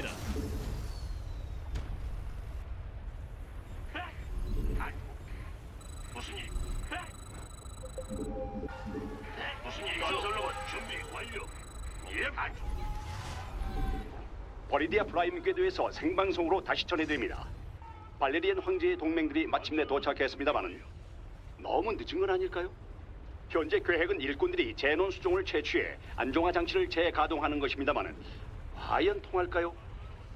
부족합니다. 무슨 일? 무슨 일? 건설로봇 준비 완료. 예, 안쪽. 버리디아 프라임 궤도에서 생방송으로 다시 전해드립니다. 발레리안 황제의 동맹들이 마침내 도착했습니다마는 너무 늦은 건 아닐까요? 현재 계획은 일꾼들이 제논 수종을 채취해 안정화 장치를 재가동하는 것입니다마는 과연 통할까요?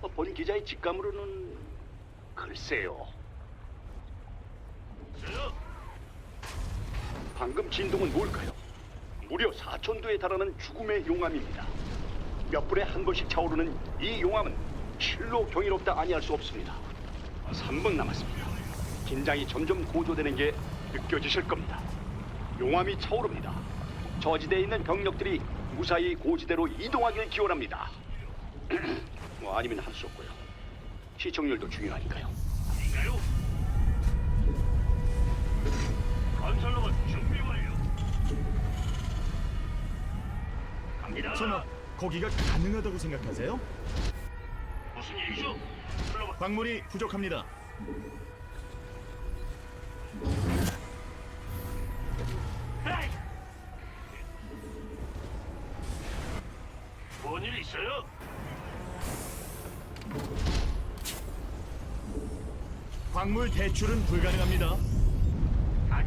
어, 본 기자의 직감으로는 글쎄요. 방금 진동은 뭘까요? 무려 4천도에 달하는 죽음의 용암입니다. 몇 분에 한 번씩 차오르는 이 용암은 실로 경이롭다 아니할 수 없습니다. 3분 남았습니다. 긴장이 점점 고조되는 게 느껴지실 겁니다. 용암이 차오릅니다. 저지대에 있는 병력들이 무사히 고지대로 이동하길 기원합니다. 뭐 아니면 할 수 없고요. 시청률도 중요하니까요. 인가요? 건설로봇 준비 완료. 갑니다. 설마 거기가 가능하다고 생각하세요? 무슨 일이죠? 광물이 부족합니다. 광물 대출은 불가능합니다.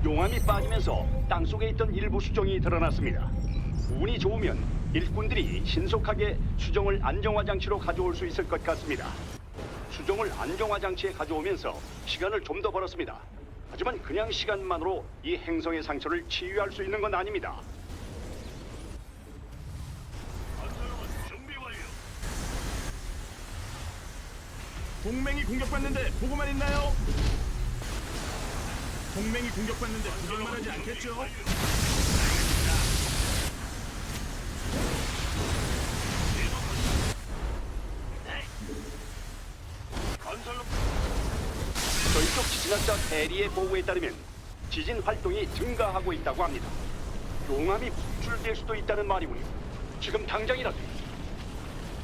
용암이 빠지면서 땅 속에 있던 일부 수정이 드러났습니다. 운이 좋으면 일꾼들이 신속하게 수정을 안정화 장치로 가져올 수 있을 것 같습니다. 수정을 안정화 장치에 가져오면서 시간을 좀 더 벌었습니다. 하지만 그냥 시간만으로 이 행성의 상처를 치유할 수 있는 건 아닙니다. 동맹이 공격받는데 보고만 있나요? 동맹이 공격받는데 구경만 하지 않겠죠? 건설로 저희 쪽 지진학자 대리의 보고에 따르면 지진 활동이 증가하고 있다고 합니다. 용암이 분출될 수도 있다는 말이군요. 지금 당장이라도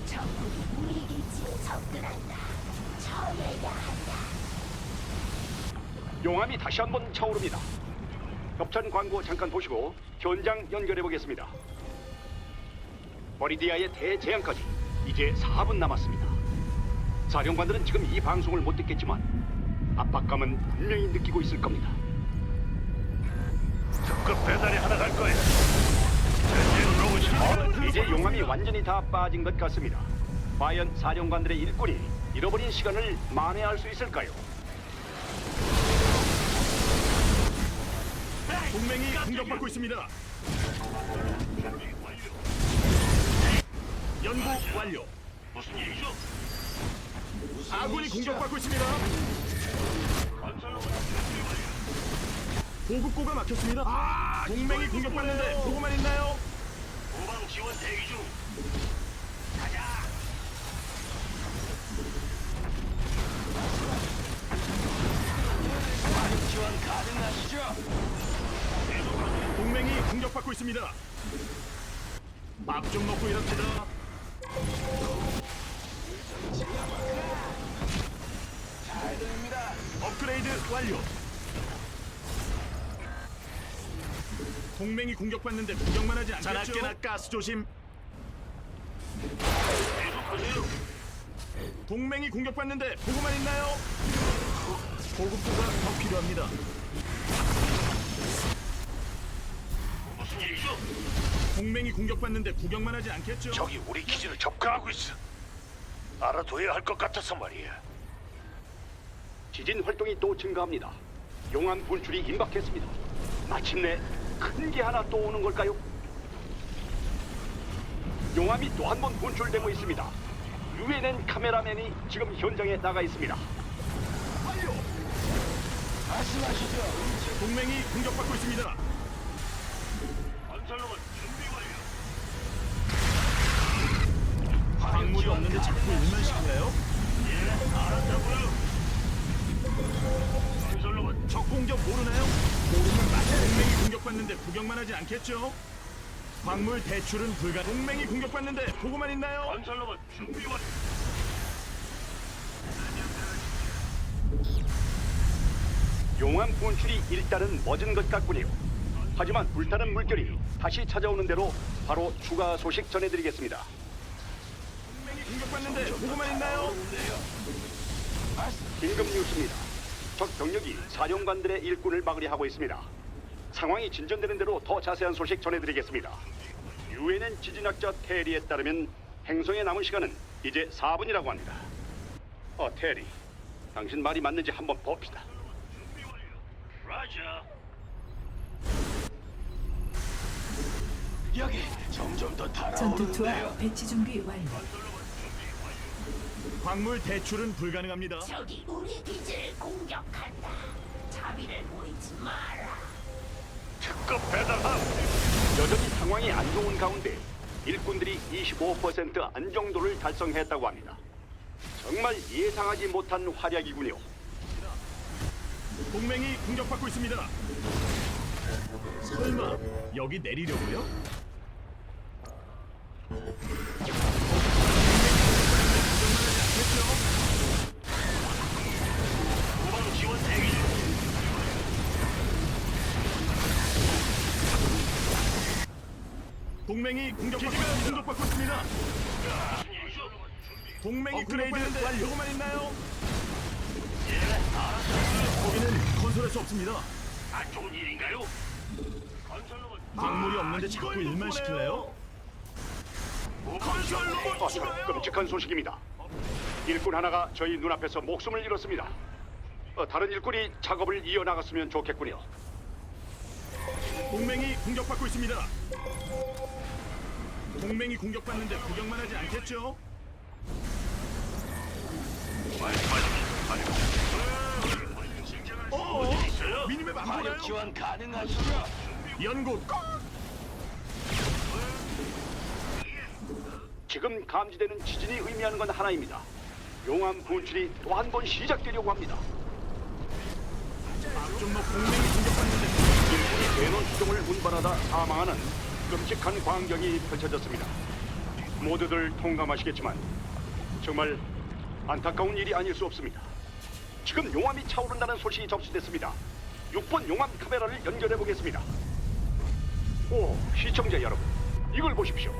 적군이 우리 기지에 접근한다. 용암이 다시 한번 차오릅니다. 협찬 광고 잠깐 보시고 현장 연결해 보겠습니다. 버리디아의 대재앙까지 이제 4분 남았습니다. 사령관들은 지금 이 방송을 못 듣겠지만 압박감은 분명히 느끼고 있을 겁니다. 특급 배달이 하나 갈 로봇이 이제 용암이 완전히 다 빠진 것 같습니다. 과연 사령관들의 일꾼이 잃어버린 시간을 만회할 수 있을까요? 동맹이 공격받고 있습니다. 연구 완료. 무슨 일이죠? 아군이 공격받고 있습니다. 보급고가 막혔습니다. 동맹이 공격받는데 보고만 있나요? 후방 지원 대기 중. 가자. 지원 가능하시죠? 동맹이 공격받고 있습니다. 밥 좀 먹고 일합시다. 업그레이드 완료. 동맹이 공격받는데 구경만 하지 않겠죠? 자나깨나 가스 조심. 계속하세요. 동맹이 공격받는데 보고만 있나요? 보급고가 더 필요합니다. 무슨 일이죠? 동맹이 공격받는데 구경만 하지 않겠죠? 적이 우리 기지를 접근하고 있어. 알아둬야 할 것 같아서 말이야. 지진 활동이 또 증가합니다. 용암 분출이 임박했습니다. 마침내 큰 게 하나 또 오는 걸까요? 용암이 또 한 번 분출되고 있습니다. 유엔엔 카메라맨이 지금 현장에 나가 있습니다. 동맹이 공격받고 있습니다. 건설로봇 준비 완료. 광물이 없는데 자꾸 일만 시킬래요? 알았다고요. 건설로봇 적 공격 모르나요? 모르면 맞아. 동맹이 공격받는데 구경만 하지 않겠죠? 광물 대출은 불가. 동맹이 공격받는데 보고만 있나요? 건설로봇 준비 완. 용암 분출이 일단은 멎은 것 같군요. 하지만 불타는 물결이 다시 찾아오는 대로 바로 추가 소식 전해드리겠습니다. 동맹이 공격받는데 보고만 있나요? 긴급 뉴스입니다. 적 병력이 사령관들의 일꾼을 막으려 하고 있습니다. 상황이 진전되는 대로 더 자세한 소식 전해드리겠습니다. 유엔엔 지진학자 테리에 따르면 행성에 남은 시간은 이제 4분이라고 합니다. 어, 테리. 당신 말이 맞는지 한번 봅시다. 라자. 전투투와 배치 준비 완료. 광물 대출은 불가능합니다. 적이 우리 기지를 공격한다. 자비를 보이지 마라. 특급 배달함. 여전히 상황이 안 좋은 가운데 일꾼들이 25% 안정도를 달성했다고 합니다. 정말 예상하지 못한 활약이군요. 동맹이 공격받고 있습니다. 설마 여기 내리려고요? 동맹이 공격받고 공격받고 있습니다. 동맹이 공격받는데 보고만 있나요? 거기는 건설할 수 없습니다. 안 좋은 일인가요? 건설로봇. 광물이 없는데 자꾸 일만 시킬래요? 건설 로봇 어, 끔찍한 소식입니다. 일꾼 하나가 저희 눈앞에서 목숨을 잃었습니다. 어, 다른 일꾼이 작업을 이어나갔으면 좋겠군요. 동맹이 공격받고 있습니다. 동맹이 공격받는데 구경만 하지 않겠죠? 어? 미니맵 안 보나요? 지원 가능하시죠? 연구 꼭! 지금 감지되는 지진이 의미하는 건 하나입니다. 용암 분출이 또 한 번 시작되려고 합니다. 좀뭐 동맹이 공격받는데 일꾼이 대논 수종을 운반하다 사망하는 끔찍한 광경이 펼쳐졌습니다. 모두들 통감하시겠지만 정말 안타까운 일이 아닐 수 없습니다. 지금 용암이 차오른다는 소식이 접수됐습니다. 6번 용암 카메라를 연결해 보겠습니다. 오, 시청자 여러분, 이걸 보십시오.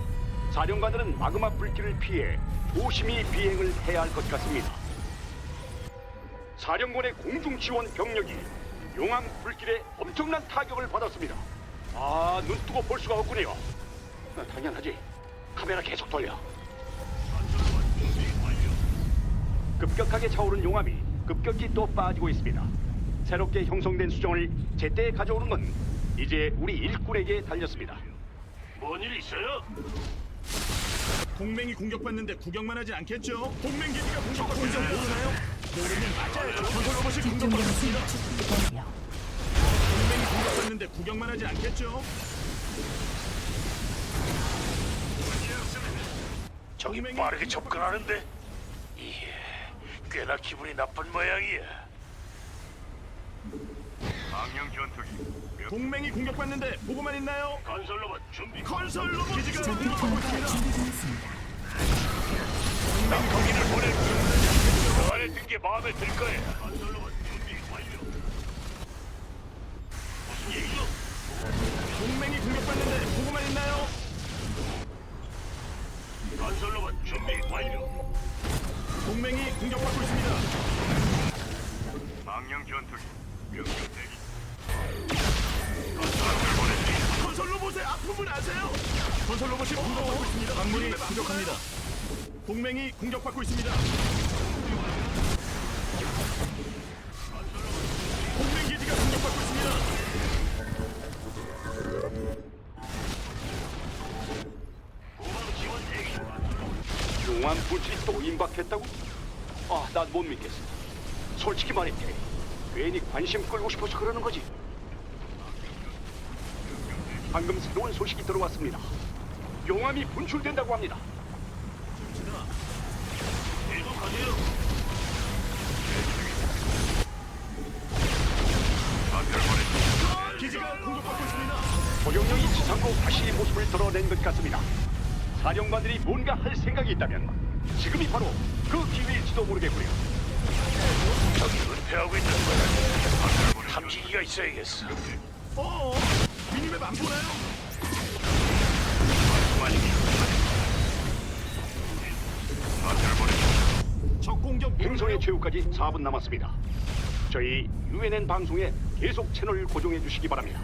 사령관들은 마그마 불길을 피해 조심히 비행을 해야 할 것 같습니다. 사령관의 공중 지원 병력이 용암 불길에 엄청난 타격을 받았습니다. 아, 눈 뜨고 볼 수가 없군요. 아, 당연하지. 카메라 계속 돌려. 급격하게 차오른 용암이 급격히 또 빠지고 있습니다. 새롭게 형성된 수정을 제때 가져오는 건 이제 우리 일꾼에게 달렸습니다. 뭔 일 있어요? 동맹이 공격받는데 구경만 하지 않겠죠? 동맹 기지가 공격받고 있어 모르나요? 모르면 맞아야죠. 건설 로봇이 공격받고 있습니다. 공격받는데 구경만 하지 않겠죠? 적이 빠르게 접근하는데 이게 꽤나 기분이 나쁜 모양이야. 망령 전투기 동맹이 공격받는데 보고만 있나요? 건설 로봇 준비. 건설 로봇 기지가 전투 공격받고 있습니다. 준비되었습니다. 난 거기를 보낼 그 안에 든게 마음에 들 거야. 건설 로봇 동맹이 공격받는데 보고만 있나요? 건설로봇 준비 완료. 동맹이 공격받고 있습니다. 망령 전투기 명령 대기. 건설 로봇의 아픔을 아세요? 건설 로봇이 공격받고 있습니다. 광물이 부족합니다. 동맹이 공격받고 있습니다. 분출이 또 임박했다고? 아, 난 못 믿겠어. 솔직히 말해. 괜히 관심 끌고 싶어서 그러는 거지. 방금 새로운 소식이 들어왔습니다. 용암이 분출된다고 합니다. 기지가 공격받고 있습니다. 고용령이 지상으로 다시 모습을 드러낸 것 같습니다. 사령관들이 뭔가 할 생각이 있다면 지금이 바로 그 기회일지도 모르겠고요. 적이 은폐하고 있는 거야. 탐지기가 있어야겠어. 어? 미니맵 안 보나요? 적 공격 행성의? 최후까지 4분 남았습니다. 저희 UNN 방송에 계속 채널 고정해 주시기 바랍니다.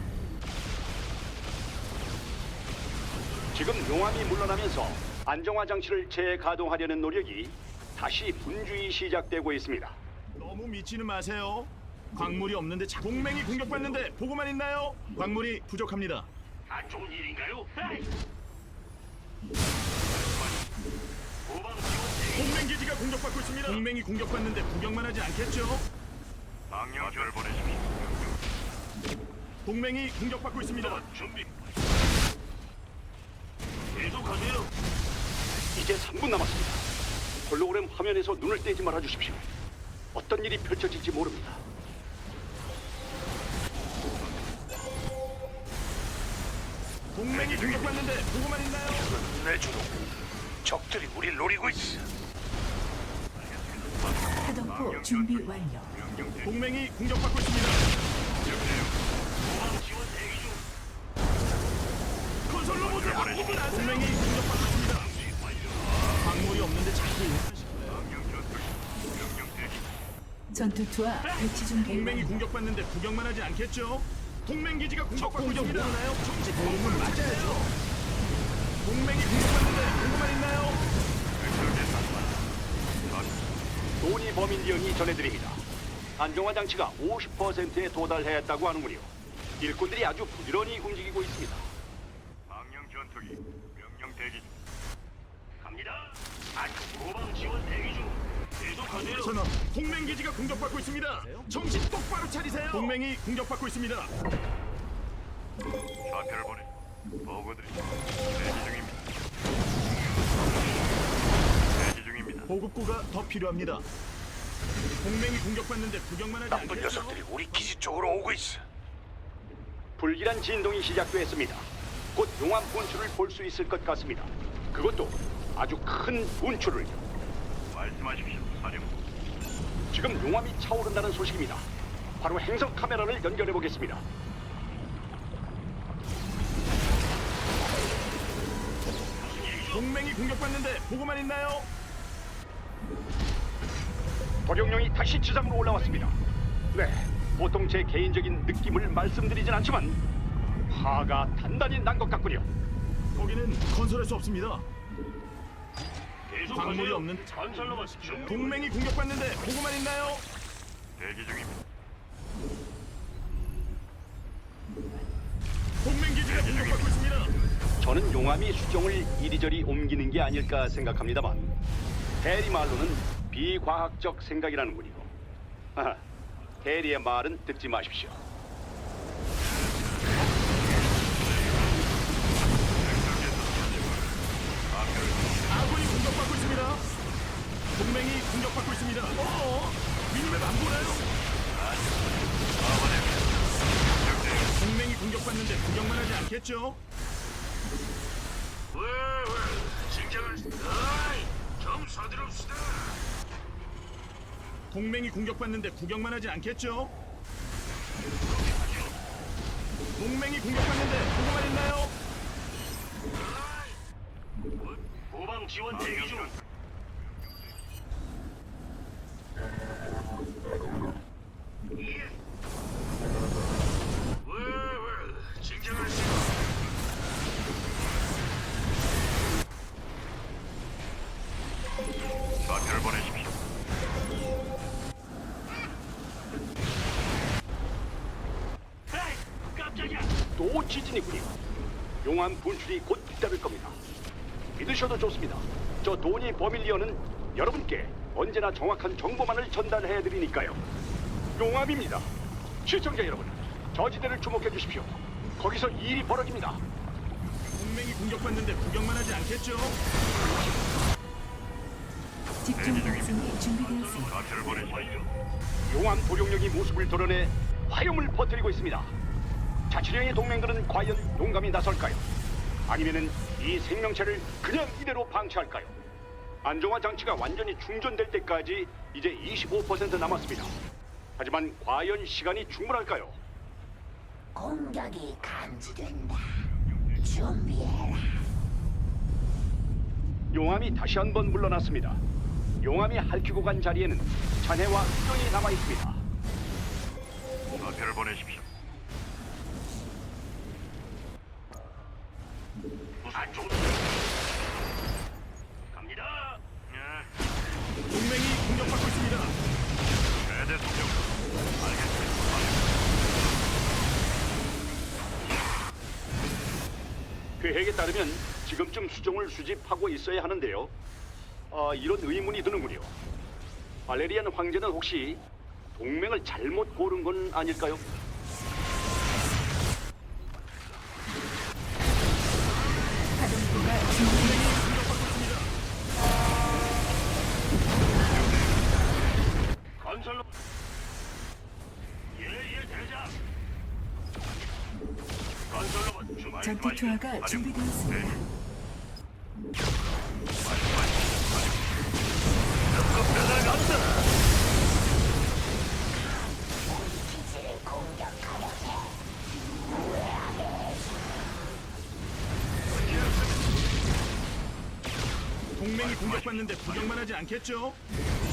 지금 용암이 물러나면서 안정화 장치를 재가동하려는 노력이 다시 분주히 시작되고 있습니다. 너무 미치는 마세요. 광물이 없는데 자- 동맹이 공격받는데 보고만 있나요? 광물이 부족합니다. 안 좋은 일인가요? 후방 지원 동맹 기지가 공격받고 있습니다. 동맹이 공격받는데 구경만 하지 않겠죠? 방영을 보내십시오. 동맹이 공격받고 있습니다. 준비. 계속하세요. 이제 3분 남았습니다. 홀로그램 화면에서 눈을 떼지 말아 주십시오. 어떤 일이 펼쳐질지 모릅니다. 동맹이 공격받는데 보고만 있나요? 내주로 적들이 우리 노리고 있어. 파동포 준비 완료. 동맹이 공격받고 있습니다. 후방 지원 대기 중. 건설 로봇을 아세요? 동맹이 전투투와 배치 준비 동맹이. 공격받는데 구경만 하지 않겠죠? 동맹 기지가 공격받고 있습니다. 정치 보험은 맞아요. 동맹이 공격받는데 보고만 있나요? 도니 범인리언이 전해드립니다. 안정화 장치가 50%에 도달했다고 하는군요. 일꾼들이 아주 부지런히 움직이고 있습니다. 방영 전투기 명령 대기 중. 갑니다. 아주 후방 지원 대기 중. 계속하세요. 전원 동맹 기지가 공격받고 있습니다. 정신 똑바로 차리세요. 동맹이 공격받고 있습니다. 좌표를 보내. 보고드리. 대기 중입니다. 대기 중입니다. 보급고가 더 필요합니다. 동맹이 공격받는데 구경만 하지 나쁜 않겠죠? 녀석들이 우리 기지 쪽으로 오고 있어. 불길한 진동이 시작됐습니다. 곧 용암 분출을 볼 수 있을 것 같습니다. 그것도 아주 큰 분출을요. 말씀하십시오, 사령. 지금 용암이 차오른다는 소식입니다. 바로 행성 카메라를 연결해 보겠습니다. 동맹이 공격받는데 보고만 있나요? 도룡령이 다시 지상으로 올라왔습니다. 네, 보통 제 개인적인 느낌을 말씀드리진 않지만 화가 단단히 난 것 같군요. 거기는 건설할 수 없습니다. 광물이 없는 건설로만 준비. 동맹이 공격받는데 보고만 있나요? 대기 중입니다. 동맹 기지가 공격받고 있습니다. 저는 용암이 수정을 이리저리 옮기는 게 아닐까 생각합니다만 대리 말로는 비과학적 생각이라는군요. 하하, 대리의 말은 듣지 마십시오. 동맹이 공격받고 있습니다. 어? 미니맵 안 보나요? 동맹이 공격받는데 구경만 하지 않겠죠? 왜 왜 진정을 아이 좀 서두릅시다. 동맹이 공격받는데 구경만 하지 않겠죠? 동맹이 공격받는데 보고만 있나요? 후방 지원 대기 중. 지진이군요. 용암 분출이 곧 잇따를 겁니다. 믿으셔도 좋습니다. 저 도니 버밀리언은 여러분께 언제나 정확한 정보만을 전달해 드리니까요. 용암입니다. 시청자 여러분, 저지대를 주목해 주십시오. 거기서 일이 벌어집니다. 동맹이 공격받는데 구경만 하지 않겠죠? 집중 방송이 준비되었습니다. 용암 도룡령이 모습을 드러내 화염을 퍼뜨리고 있습니다. 자치령의 동맹들은 과연 용감히 나설까요? 아니면은 이 생명체를 그냥 이대로 방치할까요? 안정화 장치가 완전히 충전될 때까지 이제 25% 남았습니다. 하지만 과연 시간이 충분할까요? 공격이 감지된다. 준비해라. 용암이 다시 한 번 물러났습니다. 용암이 핥히고 간 자리에는 잔해와 수정이 남아 있습니다. 좌표를 보내십시오. 무슨 종 갑니다. 예, 동맹이 공격받고 있습니다. 최대 속력. 알겠습니다. 계획에 따르면 지금쯤 수정을 수집하고 있어야 하는데요. 아, 이런 의문이 드는군요. 발레리안 황제는 혹시 동맹을 잘못 고른 건 아닐까요? 투하가 준비되었습니다. 동맹이 공격받는데 구경만 하지 않겠죠?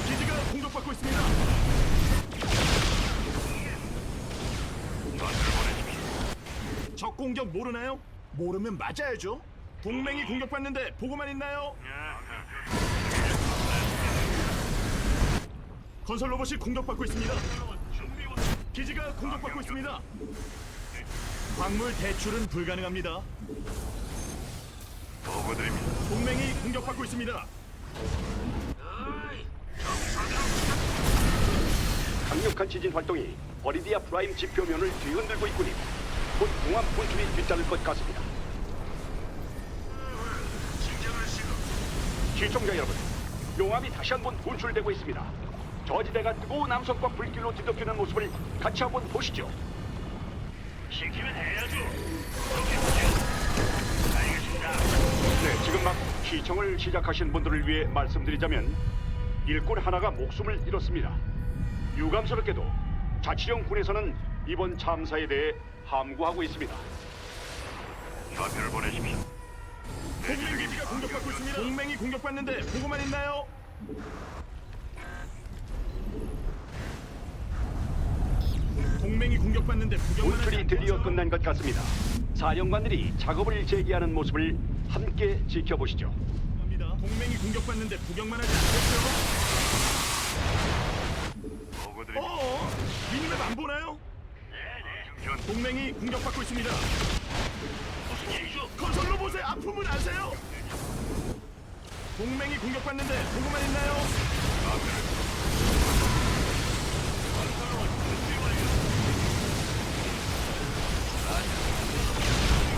기지가 공격받고 있습니다. 적 공격 모르나요? 모르면 맞아야죠. 동맹이 공격받는데 보고만 있나요? 건설 로봇이 공격받고 있습니다. 기지가 공격받고 있습니다. 광물 대출은 불가능합니다. 보고드립니다. 동맹이 공격받고 있습니다. 강력한 지진 활동이 버리디아 프라임 지표면을 뒤흔들고 있군요. 곧 공항 분출이 뒤따를 것 같습니다. 시청자 여러분, 용암이 다시 한번 분출되고 있습니다. 저지대가 뜨거운 남성과 불길로 뒤덮이는 모습을 같이 한번 보시죠. 시키면 해야죠. 알겠습니다. 네, 지금 막 시청을 시작하신 분들을 위해 말씀드리자면 일꾼 하나가 목숨을 잃었습니다. 유감스럽게도 자치령 군에서는 이번 참사에 대해 함구하고 있습니다. 좌표를 보내십시오. 기지가 공격받고 있습니다. 동맹이 공격받는데 보고만 있나요? 동맹이 공격받는데 구경만 하지 분출이 드디어? 끝난 것 같습니다. 사령관들이 작업을 재개하는 모습을 함께 지켜보시죠. 동맹이 공격받는데 구경만 하지 않겠죠? 보고드립니다. 어? 미니맵 안 보나요? 전 동맹이 공격받고 있습니다. 무슨? 건설 로봇의 아픔을 아세요? 동맹이 공격받는데 보고만 있나요?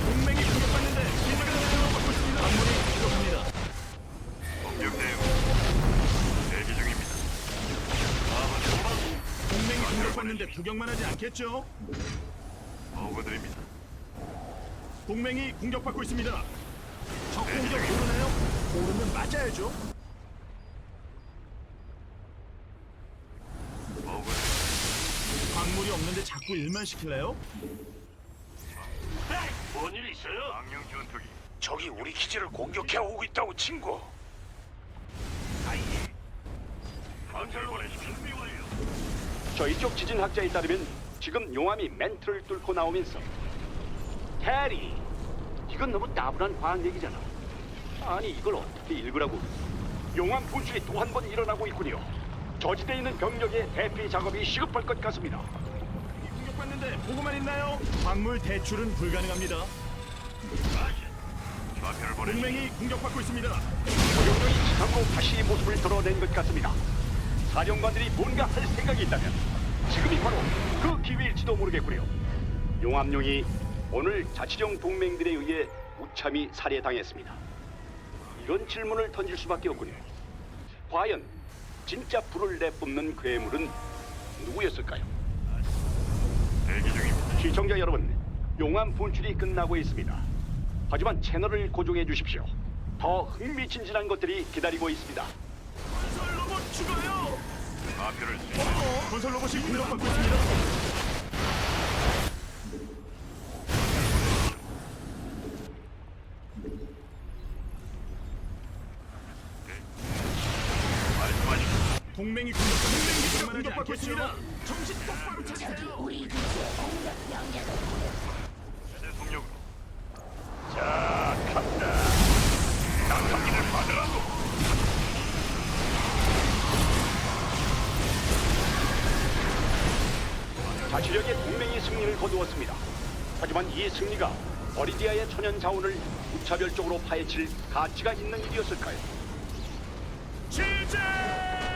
동맹이 공격받는데 기지가 공격받고 있습니다. 아무리 부족합니다. 공격 대응. 대기 중입니다. 동맹이 공격받는데 구경만 하지 않겠죠? 보고드립니다. 동맹이 공격받고 있습니다. 적 공격 모르나요? 모르면 맞아야죠. 보고드립니다. 광물이 없는데 자꾸 일만 시킬래요? 뭔일 있어요? 망령 전투기. 적이 우리 기지를 공격해 오고 있다고 친구. 건설 보내십시오. 준비 완료. 저희 쪽 지진학자에 따르면 지금 용암이 멘트를 뚫고 나오면서 테리 이건 너무 따분한 과학 얘기잖아 아니 이걸 어떻게 읽으라고 용암 분출이 또 한 번 일어나고 있군요 저지대에 있는 병력의 대피 작업이 시급할 것 같습니다 공격받는데 보고만 있나요? 광물 대출은 불가능합니다. 좌표를 보내십시오. 동맹이 공격받고 있습니다. 고용령이 지상으로 다시 모습을 드러낸 것 같습니다 사령관들이 뭔가 할 생각이 있다면 지금이 바로 그 기회일지도 모르겠군요 용암용이 오늘 자치령 동맹들에 의해 무참히 살해당했습니다 이런 질문을 던질 수밖에 없군요 과연 진짜 불을 내뿜는 괴물은 누구였을까요? 대기 중입니다. 시청자 여러분, 용암 분출이 끝나고 있습니다. 하지만 채널을 고정해 주십시오. 더 흥미진진한 것들이 기다리고 있습니다. 건설 로봇 죽어요. 좌표를 어, 건설 로봇이 공격받고 있습니다. 말씀하시죠. 동맹이 공격, 동맹 기지가 공격받고 있습니다. 정신 똑바로 차리세요. 우리 기지의 공격 명령을 최대 이 승리가 어리디아의 천연 자원을 무차별적으로 파헤칠 가치가 있는 일이었을까요? 제재!